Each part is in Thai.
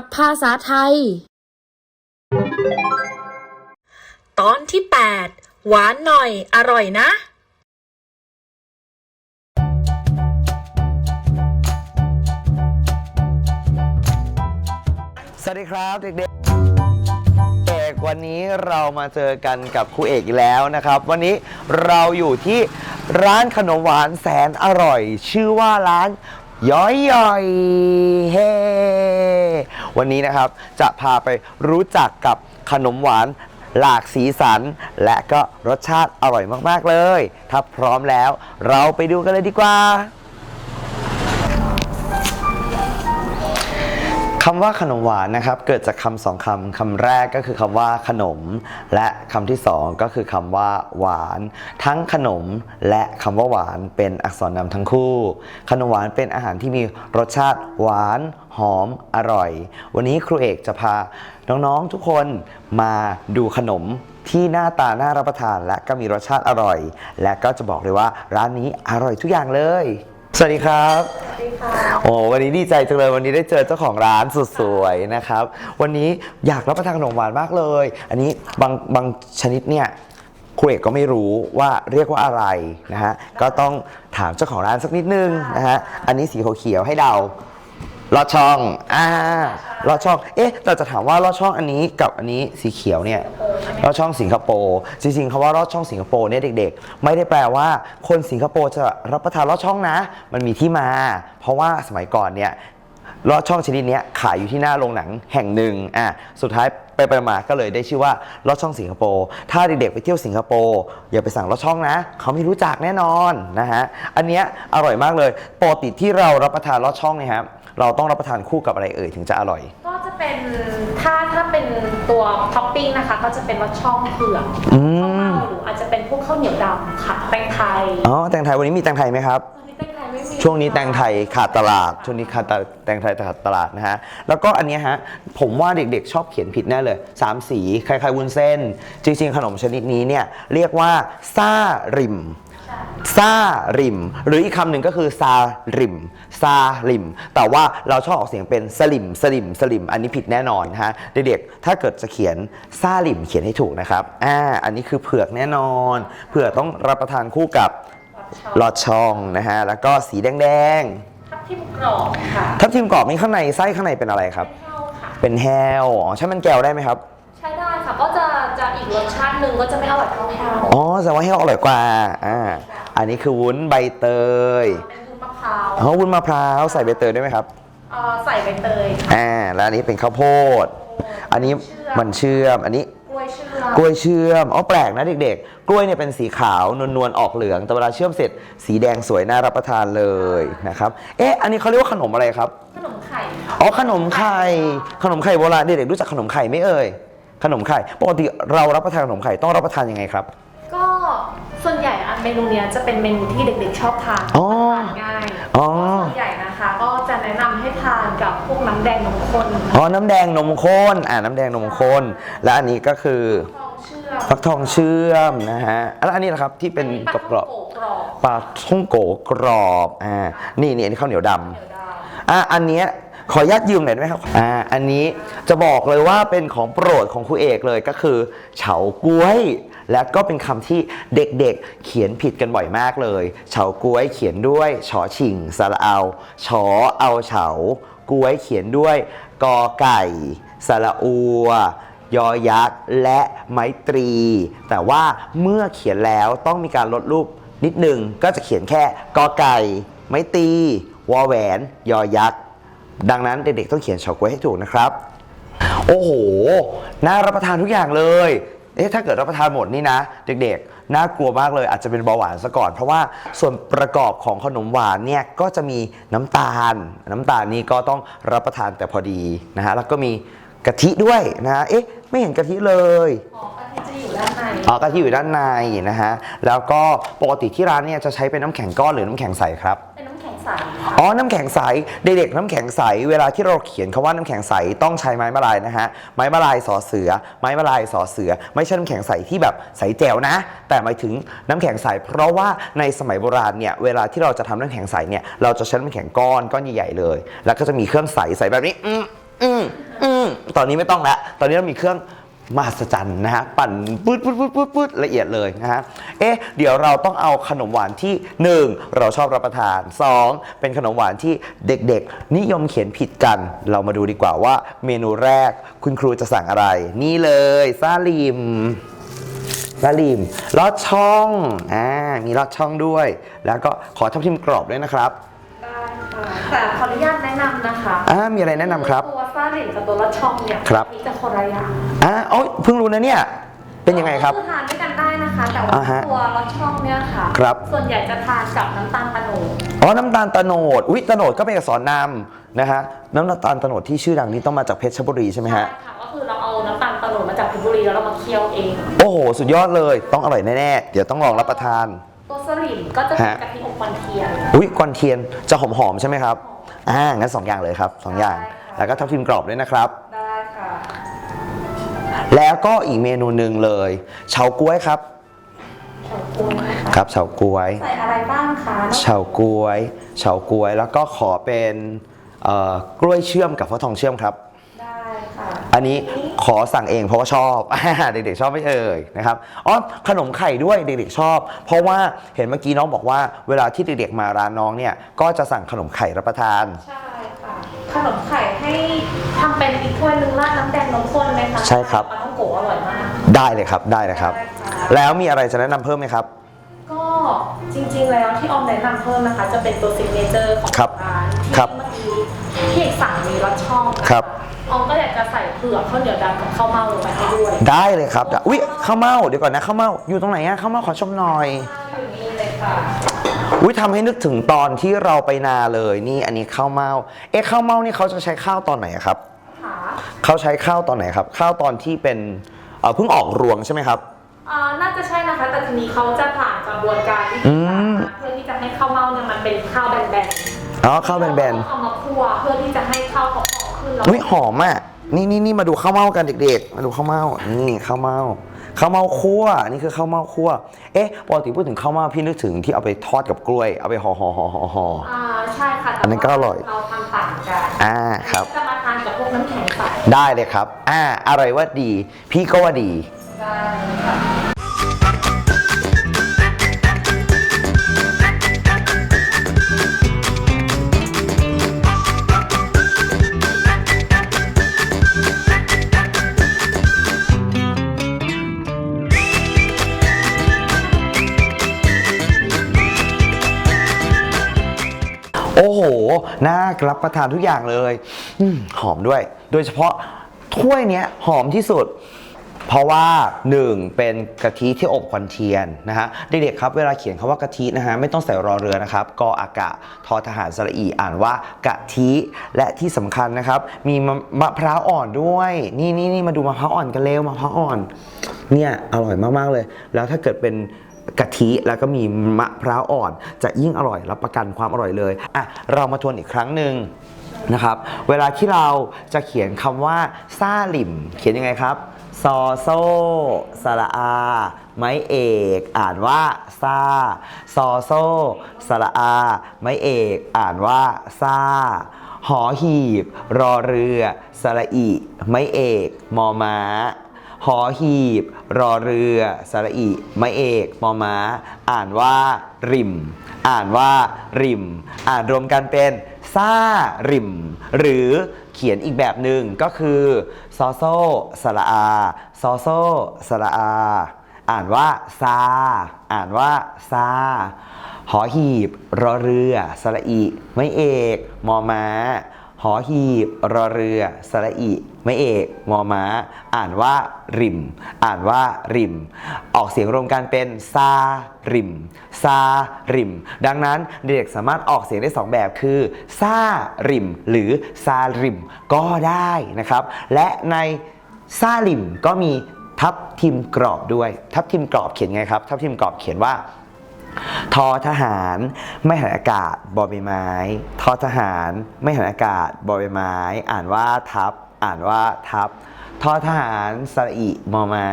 กับภาษาไทย ตอนที่ 8 หวานหน่อย อร่อยนะ สวัสดีครับเด็กๆเอกวันนี้เรามาเจอกันกับครูเอกอีกแล้วนะครับ วันนี้เราอยู่ที่ร้านขนมหวานแสนอร่อย ชื่อว่าร้านย้อยย่อยเฮ วันนี้นะครับจะพาไปรู้จักกับขนมหวานหลากสีสัน และก็รสชาติอร่อยมาก ๆ เลย ถ้าพร้อมแล้ว เราไปดูกันเลยดีกว่า คำว่าขนมหวานนะครับเกิดจากคำสองคำคำแรกก็คือคำว่าขนม และคำที่สองก็คือคำว่าหวาน ทั้งขนมและคำว่าหวานเป็นอักษรนำทั้งคู่ ขนมหวานเป็นอาหารที่มีรสชาติหวานหอมอร่อย วันนี้ครูเอกจะพาน้องๆทุกคนมาดูขนมที่หน้าตาน่ารับประทานและก็มีรสชาติอร่อย และก็จะบอกเลยว่าร้านนี้อร่อยทุกอย่างเลย สวัสดีครับ โอ้วันนี้ดีใจจังเลยวันนี้ได้เจอเจ้าของร้านสุดสวยนะครับ วันนี้อยากรับประทานขนมหวานมากเลย อันนี้บางบางชนิดเนี่ยครูเอกก็ไม่รู้ว่าเรียกว่าอะไรนะฮะ ก็ต้องถามเจ้าของร้านสักนิดนึงนะฮะ อันนี้สีเขียวๆให้เดา ลอดช่อง อ่าลอดช่อง เอ๊ะ เราจะถามว่าลอดช่องอันนี้กับอันนี้สีเขียวเนี่ยลอดช่องสิงคโปร์ จริงๆคำว่าลอดช่องสิงคโปร์เนี่ยเด็ก ๆ ไม่ได้แปลว่า คนสิงคโปร์จะรับประทานลอดช่องนะ มันมีที่มา เพราะว่าสมัยก่อนเนี่ยลอดช่องชนิดเนี้ยขายอยู่ที่หน้าโรงหนังแห่งหนึ่ง อะ สุดท้ายไปไปมาก็เลยได้ชื่อว่าลอดช่องสิงคโปร์ ถ้าเด็กๆไปเที่ยวสิงคโปร์อย่าไปสั่งลอดช่องนะ เขาไม่รู้จักแน่นอนนะฮะ อันเนี้ยอร่อยมากเลย ปกติที่เรารับประทานลอดช่องเนี่ยครับ เราต้องรับประทานคู่กับอะไรเอ่ยถึงจะอร่อย ก็จะเป็นถ้าถ้าเป็นตัวท็อปปิ้งนะคะ ก็จะเป็นรสช่องเผือกอืมข้าวเม่าหรืออาจจะเป็นพวกข้าวเหนียวดำค่ะแตงไทยอ๋อแตงไทยวันนี้มีแตงไทยไหมครับตอนนี้แตงไทยไม่มีช่วงนี้แตงไทยขาดตลาด ช่วงนี้ขาดตลาดแตงไทยขาดตลาดนะฮะ แล้วก็อันเนี้ยฮะ ผมว่าเด็กๆชอบเขียนผิดแน่เลย3สีคล้ายๆวุ้นเส้น จริงๆ ขนมชนิดนี้เนี่ย เรียกว่าซาริม ซาริม หรืออีกคำหนึ่งก็คือซาริมซาริม แต่ว่าเราชอบออกเสียงเป็นสลิมสลิมสลิม อันนี้ผิดแน่นอนนะฮะเด็กๆถ้าเกิดจะเขียนซาลิมเขียนให้ถูกนะครับอ่าอันนี้คือเผือกแน่นอน เผือกต้องรับประทานคู่กับลอดช่องนะฮะแล้วก็สีแดงทับทิมกรอบค่ะๆทับทิมกรอบนี่ข้างในไส้ข้างในเป็นอะไรครับ ข้าวค่ะ เป็นแฮวอ๋อใช่มันแก้วได้ไหมครับ ใช้ได้ค่ะ ก็จะจะอีก รสชาติหนึ่งก็จะไม่อร่อยเท่าแฮวอ๋อแสดงว่าแฮวอร่อยกว่าอ่าอันนี้คือวุ้นใบเตยเป็นวุ้นมะพร้าวอ๋อวุ้นมะพร้าวใส่ใบเตยด้วยไหมครับเอ่อใส่ใบเตยค่ะอ่าแล้วอันนี้เป็นข้าวโพด อันนี้มันเชื่อมอันนี้กล้วยเชื่อมกล้วยเชื่อมอ๋อแปลกนะเด็กๆ กล้วยเนี่ยเป็นสีขาวนวลๆออกเหลืองแต่เวลาเชื่อมเสร็จ สีแดงสวยน่ารับประทานเลยนะครับเอ๊ะอันนี้เขาเรียกว่าขนมอะไรครับ ขนมไข่ค่ะอ๋อขนมไข่ขนมไข่โบราณเด็กๆรู้จักขนมไข่ไหมเอ่ย ขนมไข่ ปกติเรารับประทานขนมไข่ต้องรับประทานยังไงครับ ก็ส่วนใหญ่อันเมนูเนี้ยจะเป็นเมนูที่เด็กๆชอบทานอ๋อทานง่ายอ๋อ ส่วนใหญ่นะคะ ก็จะแนะนำให้ทานกับพวกน้ำแดงนมข้นอ๋อ น้ำแดงนมข้น อ่า น้ำแดงนมข้น และอันนี้ก็คือทองเชื่อมฟักทองเชื่อมนะฮะ แล้วอันนี้นะครับที่เป็นกรอบปลาท่งโกะกรอบๆปลาท่องโกกรอบ อ่า นี่นี่อันนี้ข้าวเหนียวดำ เดี๋ยวได้อะอันเนี้ย ขออนุญาตยืมหน่อยได้ไหมครับอ่าอันนี้จะบอกเลยว่าเป็นของโปรดของครูเอกเลยก็คือเฉาก้วย และก็เป็นคำที่เด็กๆ เขียนผิดกันบ่อยมากเลย เฉาก้วยเขียนด้วยชอชิงสระเอาชอเอาเฉาก้วยเขียนด้วยกอไก่สระอัวยอยักษ์และไมตรี แต่ว่าเมื่อเขียนแล้วต้องมีการลดรูปนิดนึงก็จะเขียนแค่กอไก่ ไม้ตี วอแหวน ยอยักษ์ ดังนั้นเด็กๆต้องเขียนเฉาก๊วยให้ถูกนะครับ โอ้โห น่ารับประทานทุกอย่างเลย เอ๊ะถ้าเกิดรับประทานหมดนี่นะ เด็กๆ น่ากลัวมากเลยอาจจะเป็นเบาหวานซะก่อน เพราะว่าส่วนประกอบของขนมหวานเนี่ยก็จะมีน้ำตาล น้ำตาลนี่ก็ต้องรับประทานแต่พอดีนะฮะแล้วก็มีกะทิด้วยนะฮะเอ๊ะ ไม่เห็นกะทิเลยอ๋อกะทิจะอยู่ด้านในอ๋อกะทิอยู่ด้านในนะฮะ แล้วก็ปกติที่ร้านเนี่ยจะใช้เป็นน้ำแข็งก้อนหรือน้ำแข็งใสครับเป็นน้ำแข็ง ใสอ๋อ น้ำแข็งใส เด็กๆ น้ำแข็งใส เวลาที่เราเขียนคาว่าน้ำแข็งใสต้องใช้ไม้มะลายนะฮะ ไม้มะลายสอเสือ ไม้มะลายสอเสือ ไม่ใช่น้ำแข็งใสที่แบบใสแจ๋วนะ แต่หมายถึงน้ำแข็งใส เพราะว่าในสมัยโบราณเนี่ย เวลาที่เราจะทำน้ำแข็งใสเนี่ย เราจะใช้น้ำแข็งก้อนก้อนใหญ่ๆเลย แล้วก็จะมีเครื่องใสใสแบบนี้ อืมอืมอืมตอนนี้ไม่ต้องแล้วตอนนี้เรามีเครื่อง มหัศจรรย์นะฮะปั่นปื๊ดปื๊ดปื๊ดปื๊ดปื๊ดละเอียดเลยนะฮะเอ๊ะเดี๋ยวเราต้องเอาขนมหวานที่ 1 เราชอบรับประทาน 2 เป็นขนมหวานที่เด็กๆ นิยมเขียนผิดกัน เรามาดูดีกว่าว่าเมนูแรกคุณครูจะสั่งอะไร นี่เลยซาลิมซาลิมลอดช่องอ่ามีลอดช่องด้วย แล้วก็ขอทับทิมกรอบด้วยนะครับได้ค่ะแต่ขออนุญาต อ่ามีอะไรแนะนำครับ ตัวซาลินกับตัวละช่องเนี่ยครับมีจะคนละอย่างอ่าโอ้ยเพิ่งรู้นะเนี่ย เป็นยังไงครับก็อทานด้วยกันได้นะคะ แต่ว่าอ่าฮะตัวละช่องเนี่ยค่ะ ครับ ส่วนใหญ่จะทานกับน้ำตาลตะโนดอ๋อ น้ำตาลตะโนด อุ๊ยตะโนดก็เป็นอักษรนำนะฮะ น้ำตาลตะโนดที่ชื่อดังนี้ต้องมาจากเพชรบุรีใช่ไหมฮะ ใช่ค่ะก็คือเราเอาน้ำตาลตะโนดมาจากเพชรบุรีแล้วเรามาเคี่ยวเอง โอ้โห สุดยอดเลย ต้องอร่อยแน่ๆ เดี๋ยวต้องลองรับประทาน ตัวสลิมก็จะเป็นฮะ กะทิอบควันเทียนอุ๊ยกวนเทียนจะหอมๆใช่ไหมครับอ่างั้นสองอย่างเลยครับสองอย่าง ได้ค่ะ แล้วก็ทับทิมกรอบด้วยนะครับ ได้ค่ะ แล้วก็อีกเมนูหนึ่งเลยเฉาก๊วยครับเฉาก๊วยนะคะครับเฉาก๊วย ใส่อะไรบ้างคะเฉาก๊วยเฉาก๊วยแล้วก็ขอเป็นเอ่อกล้วยเชื่อมกับฟักทองเชื่อมครับได้ค่ะ อันนี้ขอสั่งเองเพราะว่าชอบ เด็กๆชอบไม่เอ่ยนะครับอ๋อขนมไข่ด้วยเด็กๆชอบ เพราะว่าเห็นเมื่อกี้น้องบอกว่า เวลาที่เด็กๆมาร้านน้องเนี่ยก็จะสั่งขนมไข่รับประทาน ใช่ค่ะ ขนมไข่ให้ทำเป็นอีกถ้วยหนึงราดน้ำแดงนมข้นไหมคะใช่ครับ ปลาท่องโกะอร่อยมากได้เลยครับได้เลยครับได้ค่ะแล้วมีอะไรจะแนะนำเพิ่มไหมครับ ก็จริงๆแล้วที่ออมแนะนำเพิ่มนะคะ จะเป็นตัวซิกเนเจอร์ของครับร้านที่ครับ เมื่อ กี้ที่เอกสั่งมีรสช่องนะคะครับ ออมก็อยากจะใส่เผือกข้าวเหนียวดำกับข้าวเม่าลงไปให้ด้วยได้เลยครับอุ๊ยข้าวเม่าเดี๋ยวก่อนนะข้าวเม่าอยู่ตรงไหนอะข้าวเม่าขอชมหน่อย อยู่นี่เลยค่ะอุ้ยทำให้นึกถึงตอนที่เราไปนาเลยนี่อันนี้ข้าวเม่าเอ๊ะข้าวเม่านี่เขาจะใช้ข้าวตอนไหนอะครับค่ะเขาใช้ข้าวตอนไหนครับ ข้าวตอนที่เป็นเอ่อเพิ่งออกรวงใช่ไหมครับ อ่าน่าจะใช่นะคะ แต่ทีนี้เขาจะผ่านกระบวนการที่อืม เพื่อที่จะให้ข้าวเม่าเนี่ยมันเป็นข้าวแบนๆ อ๋อข้าวแบนเอามาคั่วเพื่อที่จะให้ข้าวเขาหอมขึ้นแล้วๆอุ้ยหอมอะ นี่นี่นี่มาดูข้าวเม่ากันเด็กๆ มาดูข้าวเม่านี่ข้าวเม่าข้าวเม่าคั่วนี่คือข้าวเม่าคั่ว เอ๊ะปกติพูดถึงข้าวเม่าพี่นึกถึงที่เอาไปทอดกับกล้วย เอาไปห่อห่อห่อห่อห่อ อ่าใช่ค่ะแต่อันนั้นก็อร่อย เราทำต่างกันอ่าครับ จะมาทานกับพวกน้ำแข็งใสได้เลยครับ อ่า อะไรว่าดี พี่ก็ว่าดี ได้ โอ้โห น่ารับประทานทุกอย่างเลยอหอมด้วย โดยเฉพาะถ้วยเนี้ยหอมที่สุด เพราะว่า 1 เป็นกะทิที่อบควันเทียนนะฮะเด็กๆครับเวลาเขียนคำว่ากะทินะฮะไม่ต้องใส่รอเรือนะครับกออากะทอทหารสระอีอ่านว่ากะทิและที่สำคัญนะครับ มีมะมะพร้าวอ่อนด้วย นี่นี่นี่มาดูมะพร้าวอ่อนกันเร็วมะพร้าวอ่อนเนี่ยอร่อยมากๆเลย แล้วถ้าเกิดเป็น กะทิแล้วก็มีมะพร้าวอ่อน จะยิ่งอร่อยรับประกันความอร่อยเลยอะเรามาทวนอีกครั้งหนึ่งนะครับ เวลาที่เราจะเขียนคำว่าซาลิม เขียนยังไงครับซอโซสระอา ไม้เอก อ่านว่าซาซอโซสระอา ไม้เอก อ่านว่าซาหอหีบ รอเรือ สระอี ไม้เอก มอม้า หอหีบ รอเรือ สระอีไม้เอกมอม้า อ่านว่า ริม อ่านว่า ริม อ่านรวมกันเป็นซาริม หรือเขียนอีกแบบหนึ่งก็คือซอโซสระอาซอโซสระอา อ่านว่าซา อ่านว่าซาหอหีบ รอเรือ สระอีไม้เอก มอม้า หอหีบ รอเรือ สระอีไม่เอกมอม้า อ่านว่าริม อ่านว่าริม ออกเสียงรวมกันเป็นซาริมซาริม ดังนั้นเด็กสามารถออกเสียงได้ 2 แบบคือซาริม หรือซาริม ก็ได้นะครับ และในซาริมก็มีทับทิมกรอบด้วย ทับทิมกรอบเขียนไงครับ ทับทิมกรอบเขียนว่า ทอทหาร ไม่หันอากาศบอใบไม้ทอทหาร ไม่หันอากาศบอใบไม้ อ่านว่าทับ อ่านว่าทับทอทหารสระอิมอมา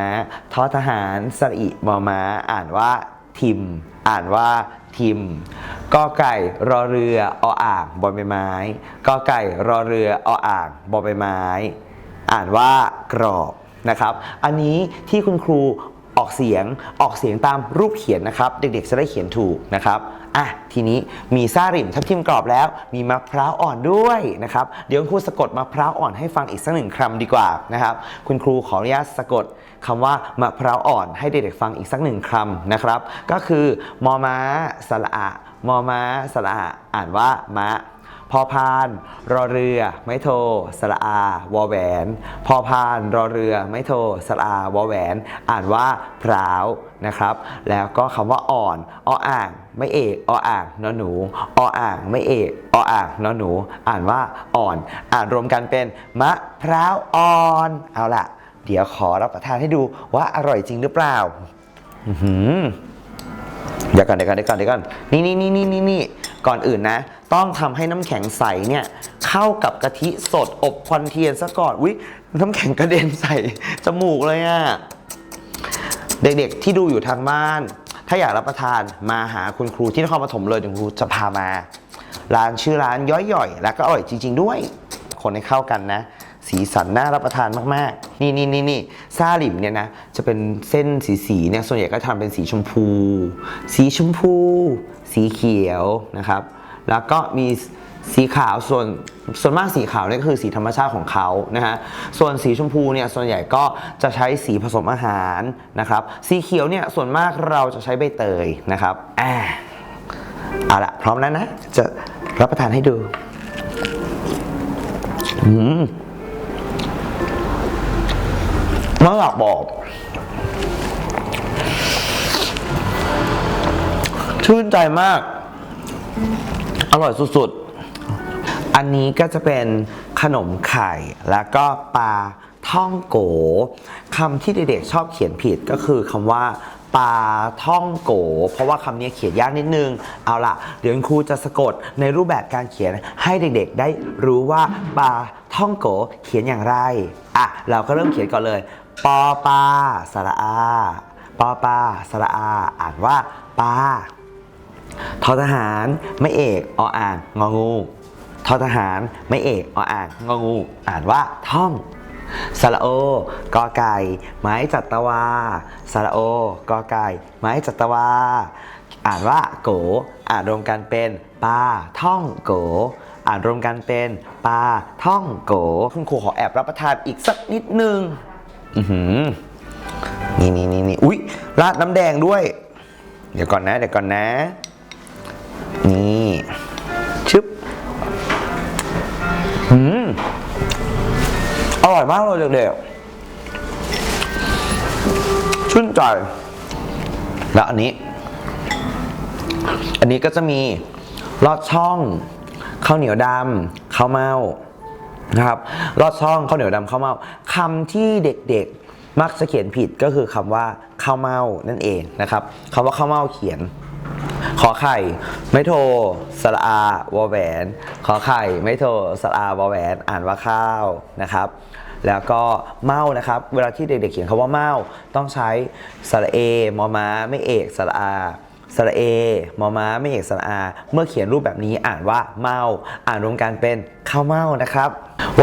ทอทหารสระอิมอมา อ่านว่าทิม อ่านว่าทิมกอไก่รอเรือออ่างบอใบไม้กอไก่รอเรือออ่างบอใบไม้ อ่านว่ากรอบนะครับ อันนี้ที่คุณครู ออกเสียงออกเสียงตามรูปเขียนนะครับ เด็กๆจะได้เขียนถูกนะครับอะทีนี้มีซาริมทับทิมกรอบแล้ว มีมะพร้าวอ่อนด้วยนะครับเดี๋ยวคุณครูสะกดมะพร้าวอ่อนให้ฟังอีกสักหนึ่งคำดีกว่านะครับคุณครูขออนุญาตสะกดคำว่ามะพร้าวอ่อนให้เด็กๆฟังอีกสักหนึ่งคำนะครับ ก็คือมอม้าสระอะมอม้าสระอะอ่านว่ามะ พอพาน รอเรือ ไม่โท สระอา วอแหวน พอพาน รอเรือ ไม่โท สระอา วอแหวน อ่านว่าพร้าวนะครับ แล้วก็คำว่าอ่อนออ่างไม่เอกออ่างนอหนูออ่างไม่เอกออ่างนอหนู อ่านว่าอ่อน อ่านรวมกันเป็นมะพร้าวอ่อน เอาล่ะเดี๋ยวขอรับประทานให้ดูว่าอร่อยจริงหรือเปล่าอืเดี๋ยวก่อนเดี๋ยวก่อนเดี๋ยวก่อนเดี๋ยวก่อนนี่นี่นี่นี่นี่ ก่อนอื่นนะ ต้องทำให้น้ำแข็งใสเนี่ยเข้ากับกะทิสดอบควันเทียนซะก่อนวิน้ำแข็งกระเด็นใส่จมูกเลยอะเด็กๆที่ดูอยู่ทางบ้าน ถ้าอยากรับประทานมาหาคุณครูที่นครปฐมเลยเดี๋ยวคุณครูจะพามา ร้านชื่อร้านย้อยหย่อยแล้วก็อร่อยจริง ๆ ด้วย คนให้เข้ากันนะ สีสันน่ารับประทานมากๆ นี่นี่นี่นี่ซาลิมเนี่ยนะ จะเป็นเส้นสีสีๆเนี่ยส่วนใหญ่ก็ทำเป็นสีชมพู สีชมพู สีเขียวนะครับ แล้วก็มีสีขาวส่วนส่วนมากสีขาวเนี่ยก็คือสีธรรมชาติของเขานะฮะ ส่วนสีชมพูเนี่ยส่วนใหญ่ก็จะใช้สีผสมอาหารนะครับ สีเขียวเนี่ยส่วนมากเราจะใช้ใบเตยนะครับอ่าเอาละพร้อมแล้วนะ จะรับประทานให้ดูอืมไม่อยากบอก ชื่นใจมาก อร่อยสุดๆ อันนี้ก็จะเป็นขนมไข่ แล้วก็ปลาท่องโกคำที่เด็กๆชอบเขียนผิดก็คือคำว่าปลาท่องโก เพราะว่าคำนี้เขียนยากนิดนึง เอาล่ะ เดี๋ยวครูจะสะกดในรูปแบบการเขียนให้เด็กๆ ได้รู้ว่าปลาท่องโกเขียนอย่างไรอะเราก็เริ่มเขียนก่อนเลย ปอปลาสระอา ปอปลาสระอา อ่านว่าปลา ทอทหารไม่เอกออ่างงองูทอทหารไม่เอกออ่างงองู อ่านว่าท่องสระโอกอไก่ ไม้จัตวาสระโอกอไก่ ไม้จัตวา อ่านว่าโก อ่านรวมกันเป็นปลาท่องโก อ่านรวมกันเป็นปลาท่องโก คุณครูขอแอบรับประทานอีกสักนิดนึง อือหือนี่นี่นี่นี่อุ๊ย ราดน้ำแดงด้วย เดี๋ยวก่อนนะ เดี๋ยวก่อนนะ นี่ชึบอืมอร่อยมากเลยเด็กๆชื่นใจ แล้วอันนี้ อันนี้ก็จะมีลอดช่องข้าวเหนียวดำข้าวเม่านะครับลอดช่องข้าวเหนียวดำข้าวเม่าคำที่เด็กๆ มักจะเขียนผิดก็คือคำว่าข้าวเม่านั่นเองนะครับคำว่าข้าวเม่าเขียน ขอไข่ ไม่โทรสระอาวอแหวน ขอไข่ ไม่โทรสระอาวอแหวน อ่านว่าข้าวนะครับ แล้วก็เมานะครับ เวลาที่เด็กๆเขียนคำว่าเมาต้องใช้สระเอมอม้าไม่เอกสระอาสระเอมอม้าไม่เอกสระอา เมื่อเขียนรูปแบบนี้อ่านว่าเมา อ่านรวมกันเป็นข้าวเมานะครับ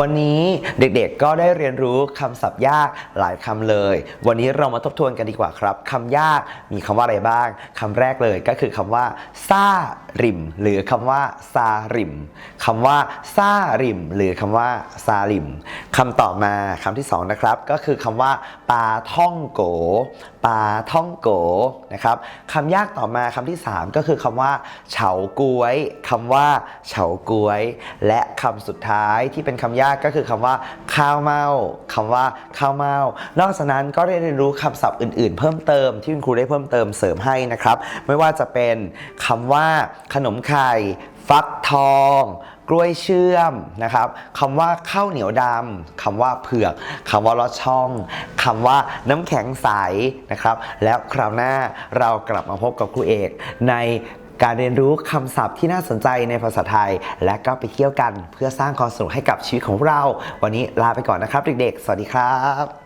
วันนี้เด็กๆก็ได้เรียนรู้คำศัพท์ยากหลายคำเลย วันนี้เรามาทบทวนกันดีกว่าครับคำยากมีคำว่าอะไรบ้างคำแรกเลยก็คือคำว่าซาริม หรือคำว่าซาริมคำว่าซาริม หรือคำว่าซาลิมคำต่อมาคำที่สองนะครับ ก็คือคำว่าปลาท่องโกปลาท่องโกนะครับคำยากต่อมาคำที่สามก็คือคำว่าเฉาก้วยคำว่าเฉาก้วย และคำสุดท้ายที่เป็นคำยากก็คือคำว่า ข้าวเมาคำว่าข้าวเมานอกจากนั้นก็ได้เรียนรู้คำศัพท์อื่น ๆ เพิ่มเติมที่คุณครูได้เพิ่มเติมเสริมให้นะครับ ไม่ว่าจะเป็นคำว่า ขนมไข่ฟักทองกล้วยเชื่อมนะครับคำว่าข้าวเหนียวดำคำว่าเผือกคำว่าลอดช่องคำว่าน้ำแข็งใสนะครับ แล้วคราวหน้าเรากลับมาพบกับครูเอกใน การเรียนรู้คำศัพท์ที่น่าสนใจในภาษาไทย และก็ไปเที่ยวกันเพื่อสร้างความสนุกให้กับชีวิตของเรา วันนี้ลาไปก่อนนะครับเด็กๆ สวัสดีครับ